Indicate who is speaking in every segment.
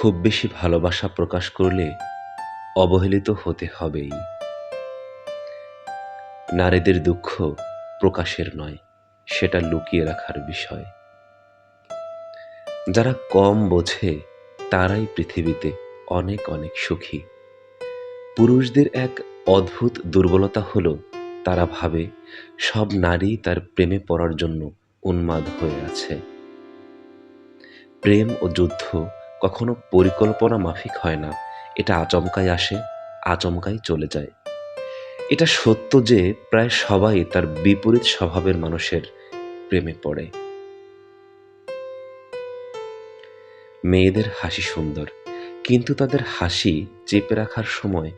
Speaker 1: খুব বেশি ভালোবাসা প্রকাশ করলে অবহেলিত হতে হবেই। নারীদের দুঃখ প্রকাশের নয়, সেটা লুকিয়ে রাখার বিষয়। যারা কম বোঝে, তারাই পৃথিবীতে অনেক অনেক সুখী। পুরুষদের এক অদ্ভুত দুর্বলতা হলো, তারা ভাবে সব নারী তার প্রেমে পড়ার জন্য উন্মাদ হয়ে আছে। প্রেম ও যুদ্ধ কখনো পরিকল্পনা মাফিক হয় না। এটা আচমকাই আসে, আচমকাই চলে যায়। এটা সত্য যে প্রায় সবাই তার বিপরীত স্বভাবের মানুষের প্রেমে পড়ে। মেয়েদের হাসি সুন্দর, কিন্তু তাদের হাসি চেপে রাখার সময়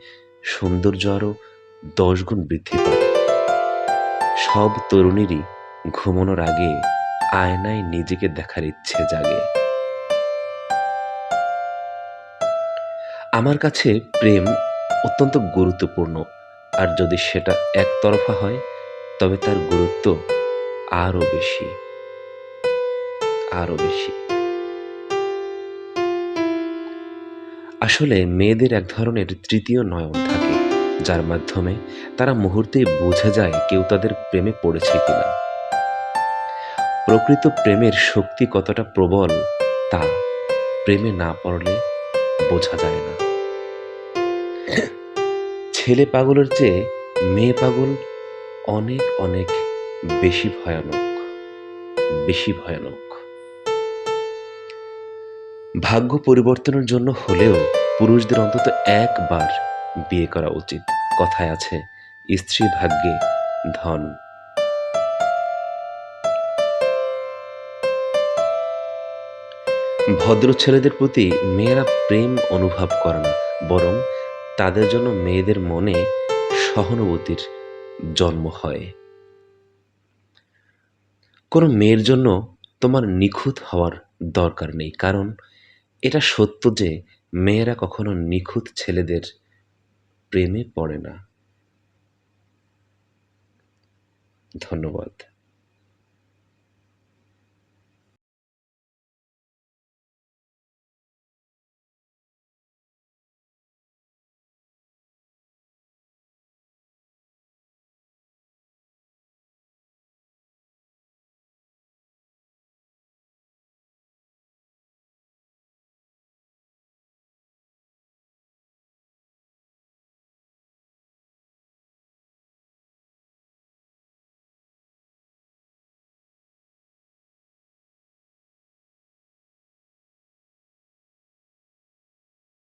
Speaker 1: সৌন্দর্য আরও দশ গুণ বৃদ্ধি পায়। সব তরুণীরই ঘুমানোর আগে আয়নায় নিজেকে দেখার ইচ্ছে জাগে। আমার কাছে প্রেম অত্যন্ত গুরুত্বপূর্ণ। আর যদি সেটা একতরফা হয়, তবে তার গুরুত্ব আরও বেশি। আরও বেশি। আসলে মেয়েদের এক ধরনের তৃতীয় নয়ন থাকে, যার মাধ্যমে তারা মুহূর্তে বুঝে যায় কেউ তাদের প্রেমে পড়েছে কিনা। প্রকৃত প্রেমের শক্তি কতটা প্রবল, তা প্রেমে না পড়লে বোঝা যায় না। ছেলে পাগলের চেয়ে মেয়ে পাগল অনেক অনেক বেশি ভয়ানক বেশি ভয়ানক। ভাগ্য পরিবর্তনের জন্য হলেও পুরুষদের অন্তত একবার বিয়ে করা উচিত। কথায় আছে, স্ত্রী ভাগ্যে ধন। ভদ্র ছেলেদের প্রতি মেয়েরা প্রেম অনুভব করে না, বরং তাদের জন্য মেয়েদের মনে সহানুভূতির জন্ম হয়। কোনো মেয়ের জন্য তোমার নিখুঁত হওয়ার দরকার নেই, কারণ এটা সত্য যে মেয়েরা কখনো নিখুঁত ছেলেদের প্রেমে পড়ে না। ধন্যবাদ।